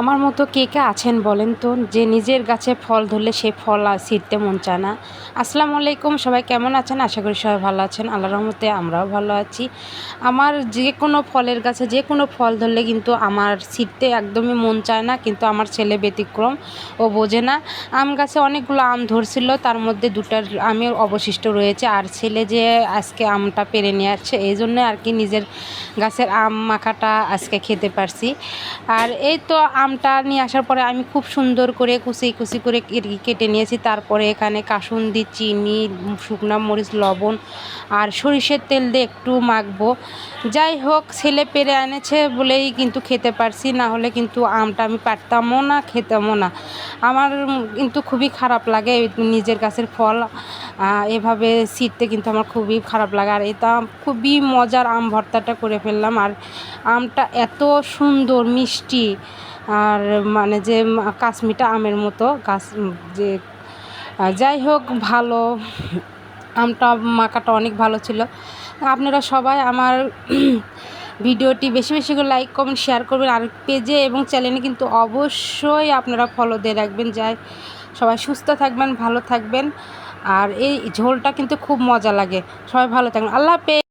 আমার মতো কে কে আছেন বলেন তো? যে নিজের গাছে ফল ধরলে সে ফল আর ছিঁড়তে মন চায় না। আসসালামু আলাইকুম, সবাই কেমন আছেন? আশা করি সবাই ভালো আছেন। আল্লাহ রহমতে আমরাও ভালো আছি। আমার যে কোনো ফলের গাছে যে কোনো ফল ধরলে কিন্তু আমার ছিঁড়তে একদমই মন চায় না, কিন্তু আমার ছেলে ব্যতিক্রম ও বোঝে না। আম গাছে অনেকগুলো আম ধরছিল, তার মধ্যে দুটার আমের অবশিষ্ট রয়েছে। আর ছেলে যে আজকে আমটা পেরে নিয়ে আসছে, এই জন্য আর কি নিজের গাছের আম মাখাটা আজকে খেতে পারছি। আর এই তো আমটা নিয়ে আসার পরে আমি খুব সুন্দর করে কুচি কুচি করে কেটে- নিয়েছি। তারপরে এখানে কাসুন্দি চিনি, শুকনা মরিচ, লবণ আর সরিষের তেল দিয়ে একটু মাখবো। যাই হোক, ছেলে পেরে এনেছে বলেই কিন্তু খেতে পারছি, না হলে কিন্তু আমটা আমি পারতামও না, খেতামও না। আমার কিন্তু খুবই খারাপ লাগে নিজের গাছের ফল। এভাবে ছিঁড়তে কিন্তু আমার খুবই খারাপ লাগে। আর এটা খুবই মজার আম ভর্তাটা করে ফেললাম। আর আমটা এত সুন্দর, মিষ্টি আর মানে যে কাশ্মীরটা আমের মতো গাছ যে যাই হোক ভালো, আমটা, মাখাটা অনেক ভালো ছিল। আপনারা সবাই আমার ভিডিওটি বেশি বেশি করে লাইক কমেন্ট শেয়ার করবেন। আর পেজে এবং চ্যানেলে কিন্তু অবশ্যই আপনারা ফলো দিয়ে রাখবেন। যাই, সবাই সুস্থ থাকবেন, ভালো থাকবেন। আর এই ঝোলটা কিন্তু খুব মজা লাগে। সবাই ভালো থাকবেন। আল্লাহ হাফেজ।